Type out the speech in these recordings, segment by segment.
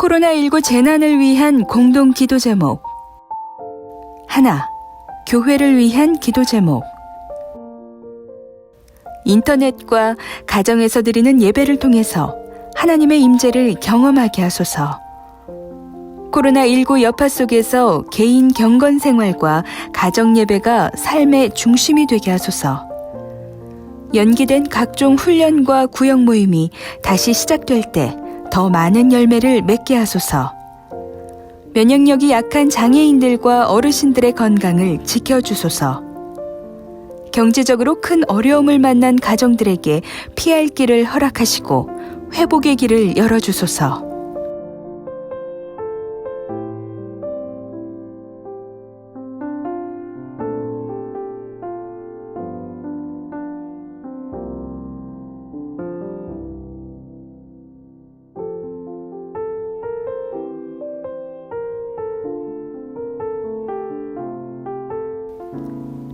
코로나19 재난을 위한 공동 기도 제목. 하나, 교회를 위한 기도 제목. 인터넷과 가정에서 드리는 예배를 통해서 하나님의 임재를 경험하게 하소서. 코로나19 여파 속에서 개인 경건 생활과 가정 예배가 삶의 중심이 되게 하소서. 연기된 각종 훈련과 구역 모임이 다시 시작될 때 더 많은 열매를 맺게 하소서. 면역력이 약한 장애인들과 어르신들의 건강을 지켜주소서. 경제적으로 큰 어려움을 만난 가정들에게 피할 길을 허락하시고 회복의 길을 열어주소서.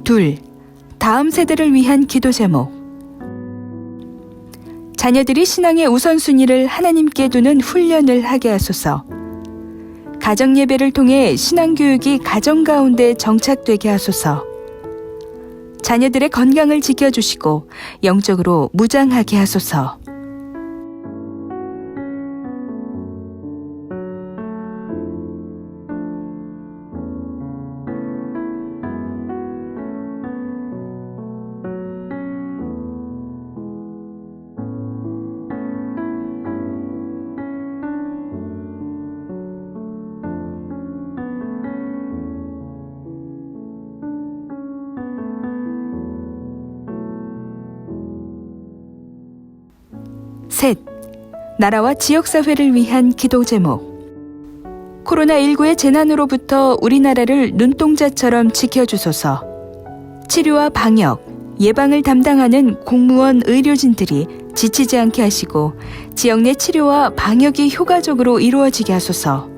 둘, 다음 세대를 위한 기도 제목. 자녀들이 신앙의 우선순위를 하나님께 두는 훈련을 하게 하소서. 가정 예배를 통해 신앙 교육이 가정 가운데 정착되게 하소서. 자녀들의 건강을 지켜주시고 영적으로 무장하게 하소서. 셋. 나라와 지역사회를 위한 기도 제목. 코로나19의 재난으로부터 우리나라를 눈동자처럼 지켜주소서. 치료와 방역, 예방을 담당하는 공무원 의료진들이 지치지 않게 하시고 지역 내 치료와 방역이 효과적으로 이루어지게 하소서.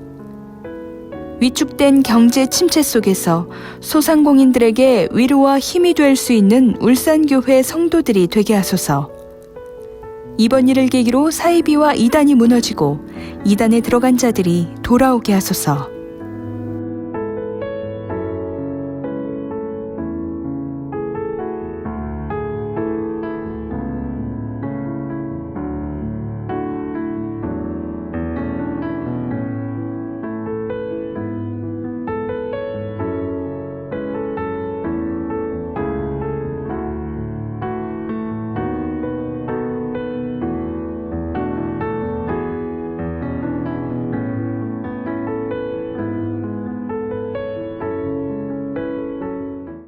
위축된 경제 침체 속에서 소상공인들에게 위로와 힘이 될 수 있는 울산교회 성도들이 되게 하소서. 이번 일을 계기로 사이비와 이단이 무너지고 이단에 들어간 자들이 돌아오게 하소서.